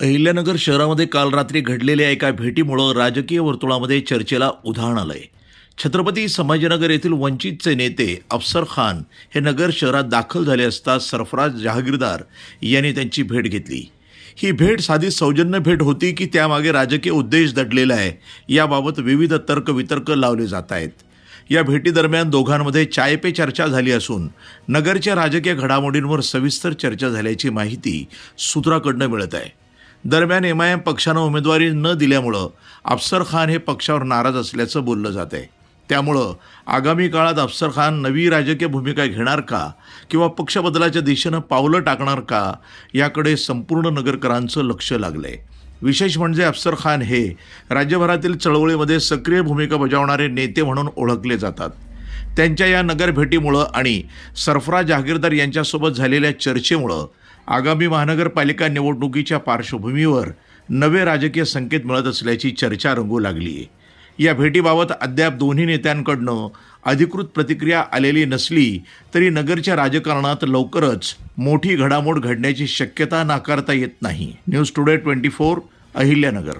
अहिल्यानगर शहरामध्ये काल रात्री घडलेल्या एका भेटीमुळं राजकीय वर्तुळामध्ये चर्चेला उधाण आलंय. छत्रपती संभाजीनगर येथील वंचितचे नेते अफसर खान हे नगर शहरात दाखल झाले असता सरफराज जहागीरदार यांनी त्यांची भेट घेतली. ही भेट साधी सौजन्य भेट होती की त्यामागे राजकीय उद्देश दडलेला आहे याबाबत विविध तर्कवितर्क लावले जात आहेत. या भेटीदरम्यान दोघांमध्ये चाय पे चर्चा झाली असून नगरच्या राजकीय घडामोडींवर सविस्तर चर्चा झाल्याची माहिती सूत्राकडनं मिळत आहे. दरम्यान एम आय एम पक्षानं उमेदवारी न दिल्यामुळं अफसर खान हे पक्षावर नाराज असल्याचं बोललं जात आहे त्यामुळं आगामी काळात अफसर खान नवी राजकीय भूमिका घेणार का? किंवा पक्षबदलाच्या दिशेनं पावलं टाकणार का? याकडे संपूर्ण नगरकरांचं लक्ष लागलंय. विशेष म्हणजे अफसर खान हे राज्यभरातील चळवळीमध्ये सक्रिय भूमिका बजावणारे नेते म्हणून ओळखले जातात. त्यांच्या या नगरभेटीमुळं आणि सरफराज जहागीरदार यांच्यासोबत झालेल्या चर्चेमुळं आगामी महानगरपालिका निवडणुकीच्या पार्श्वभूमीवर नवे राजकीय संकेत मिळत असल्याची चर्चा रंगू लागली. आहे या भेटीबाबत अद्याप दोन्ही नेत्यांकडनं अधिकृत प्रतिक्रिया आलेली नसली तरी नगरच्या राजकारणात लवकरच मोठी घडामोड घडण्याची शक्यता नाकारता येत नाही. News today twenty four Ahilyanagar.